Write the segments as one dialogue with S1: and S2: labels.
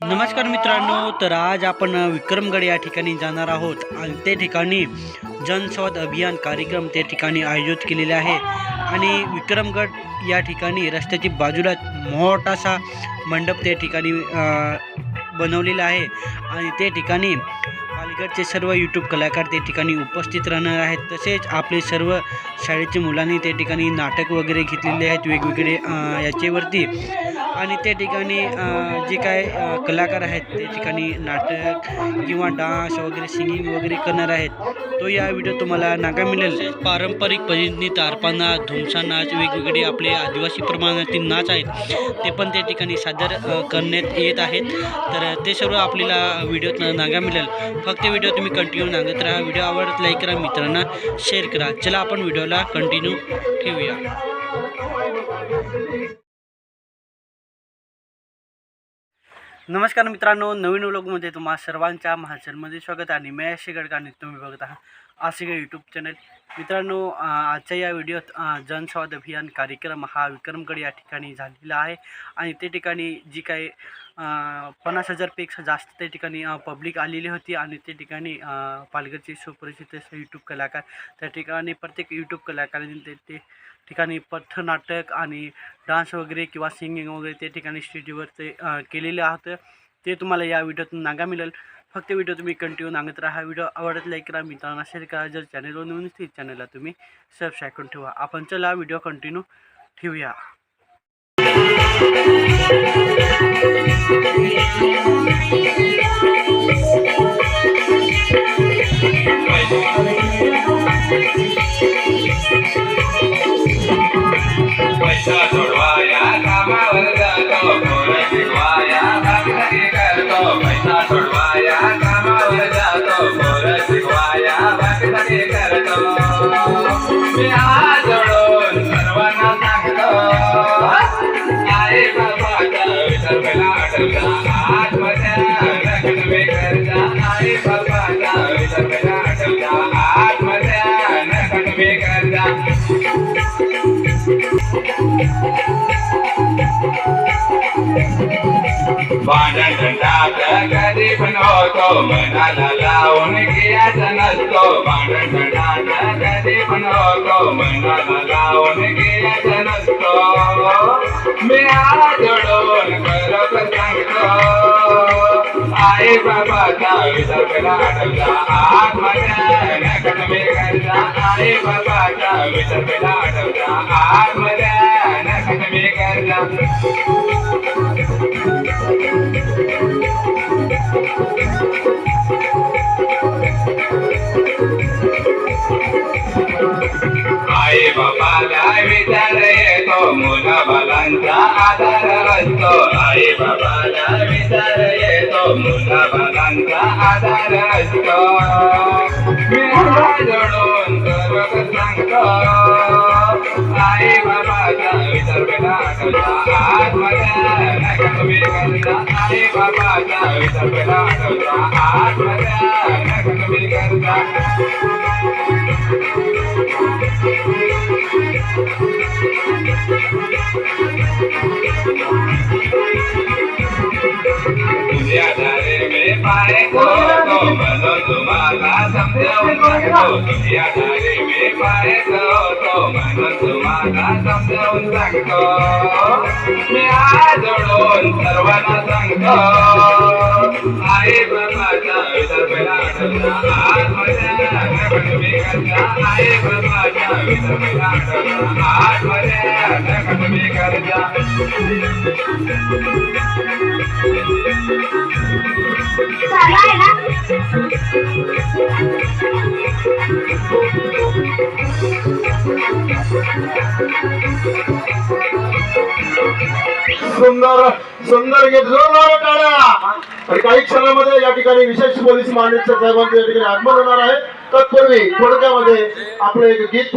S1: नमस्कार मित्रांनो तर आज आपण विक्रमगड या ठिकाणी जाणार आहोत आणि ते ठिकाणी जनस्वाद अभियान कार्यक्रम त्या ठिकाणी आयोजित केलेले आहे. आणि विक्रमगड या ठिकाणी रस्त्याची बाजूला मोठासा मंडप त्या ठिकाणी बनवलेला आहे. आणि ते ठिकाणी पालघरचे सर्व यूट्यूब कलाकार त्या ठिकाणी उपस्थित राहणार आहेत. तसेच आपले सर्व शाळेच्या मुलांनी त्या ठिकाणी नाटक वगैरे घेतलेले आहेत. वेगवेगळे याच्यावरती आणि त्या ठिकाणी जे काय कलाकार आहेत त्या ठिकाणी नाटक किंवा डान्स वगैरे सिंगिंग वगैरे करणार आहेत तो या व्हिडिओ तुम्हाला नागा मिळेल. पारंपरिक पद्धतीने तारपाना धुमसा नाच वेगवेगळे आपले आदिवासी प्रमाणातील नाच आहेत ते पण त्या ठिकाणी सादर करण्यात येत आहेत. तर ते सर्व आपल्याला व्हिडिओत नागा मिळेल. फक्त व्हिडिओ तुम्ही कंटिन्यू नागत राहा. व्हिडिओ आवडत लाईक करा मित्रांना. शेअर करा. चला आपण व्हिडिओला कंटिन्यू ठेवूया. नमस्कार मित्रांनो नवीन व्लॉगमध्ये तुम्हा सर्वांच्या महाचरमध्ये स्वागत आणि मी असे गडकाने तुम्ही बघत आहात आशिगा यूट्यूब चॅनल मित्रांनो आजच्या या व्हिडिओत जनसंवाद अभियान कार्यक्रम हा विक्रमगड या ठिकाणी झालेला आहे. आणि ते ठिकाणी जी काही पन्नास हजारपेक्षा जास्त त्या ठिकाणी पब्लिक आलेली होती आणि त्या ठिकाणी पालघरचे पालघरचे सुप्रसिद्ध यूट्यूब कलाकार त्या ठिकाणी प्रत्येक यूट्यूब कलाकारांनी ते ते ठिकाणी पथनाटक आणि डान्स वगैरे किंवा सिंगिंग वगैरे त्या ठिकाणी स्टेजवर ते केलेले आहात. ते तुम्हाला या व्हिडिओतून नागा मिळेल. फक्त व्हिडिओ तुम्ही कंटिन्यू नागत राहा. व्हिडिओ आवडत लाईक करा. मित्रांना शेअर करा. जर चॅनलवर नवीन असतील चॅनलला तुम्ही सबस्क्राईब करून ठेवा. आपण चला व्हिडिओ कंटिन्यू ठेवूया.
S2: पैसा भांडणा कधी पण होतो मनाला लावून घ्यायचा नसतो. भांडणा कधी पण होतो मनाला लावून घ्यायचा नसतो. मी हात जोडून सांगतो आई बाबाचा विचार लाडला आठवला आत्महत्या नकन आई बाबाचा विचार लाडला आठवला आत्महत्या नकन मी करता आई बाबाला विचार येतो मुला बालांचा आधार असतो आई बाबाला विचार येतो मुला बालांचा आधार असतो जोडून सर्व सांगतो आई बाबाचा विचार नका तुम्ही करता आई बाबाचा विचार केला आठवला आत्महत्या समजावून सांगतो मी हात सर्वांना सांगतो आई बाबाचा विचार आई बाबाचा विचार पहिला आठवला करता
S3: सुंदर सुंदर गीत जोरदार टाळ्या आणि काही क्षणामध्ये या ठिकाणी विशेष पोलीस महानिरीक्षक साहेबांचे या ठिकाणी आगमन होणार आहे. तत्पूर्वी थोडक्यामध्ये आपलं एक गीत.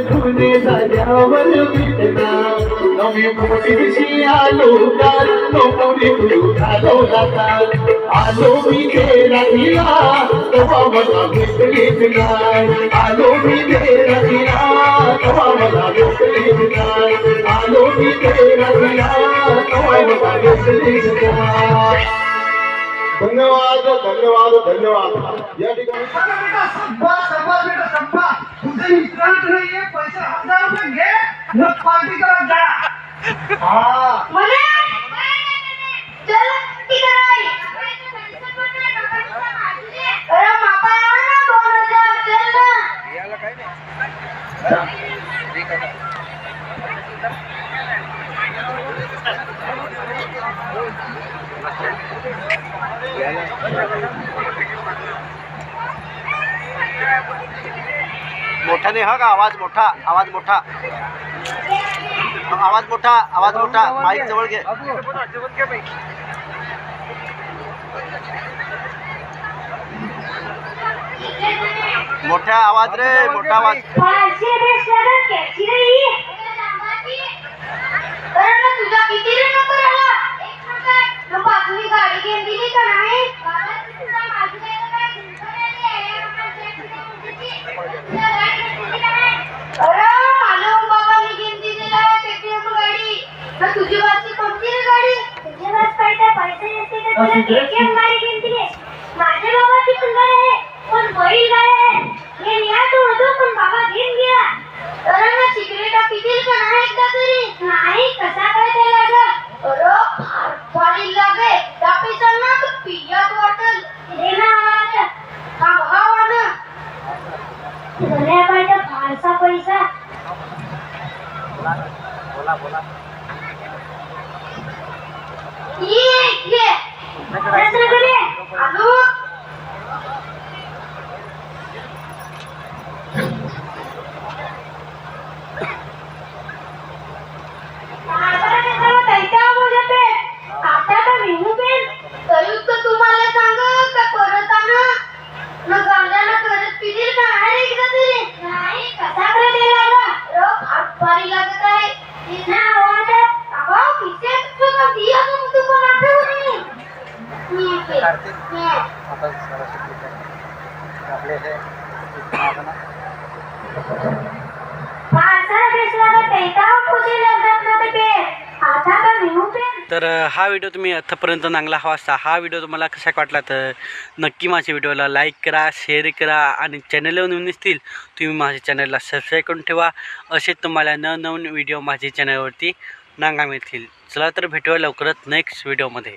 S4: ঢুকনে সাজাওয়ার বিটনা নমি মুটি শিয়ালো তার নমরে উঠালো লাতা আলো মিলে রাখিয়া আলো
S3: धन्यवाद धन्यवाद धन्यवाद. या ठिकाणी
S5: अरे बेटा संपा
S6: मोठ्याने हा का? आवाज़ मोठा आवाज़ मोठा. आवाज़ मोठा आवाज़ मोठा. माईक जवळ घे. मोठ्या आवाज़ रे, मोठा आवाज़.
S7: पैसे येते आहे पण आहे. पण बाबा घेऊन गेला सिगरेट पितील का नाही एकदा तरी. नाही कसा काय ते लागल अरे फार लागे. तू पियात वाटल. ना आवाज. हा भाव ना पाहिजे फारसा पैसा. ये ये. प्रश्न करे आलू आता तर मेनू पेन संयुक्त तुम्हाला सांग का परत आणा मग गावल्याला परत पितील का नाही एकदा तरी नाही कसा करे ते लागा रो फाट फारी लागत आहे ना वाट अबा किसे तुझं दिया का तू पण आठवत नाही कार्तिक तर. आता सरस्वती आपले हे
S1: तर हा व्हिडिओ तुम्ही आत्तापर्यंत चांगला हवा असता. हा व्हिडिओ तुम्हाला कसा वाटला तर नक्की माझ्या व्हिडिओला लाईक करा शेअर करा आणि चॅनलवर नवीन असतील तुम्ही माझ्या चॅनलला सबस्क्राईब करून ठेवा. असे तुम्हाला नवनवीन व्हिडिओ माझ्या चॅनलवरती नांगा मिळतील. चला तर भेटूया लवकरच नेक्स्ट व्हिडिओमध्ये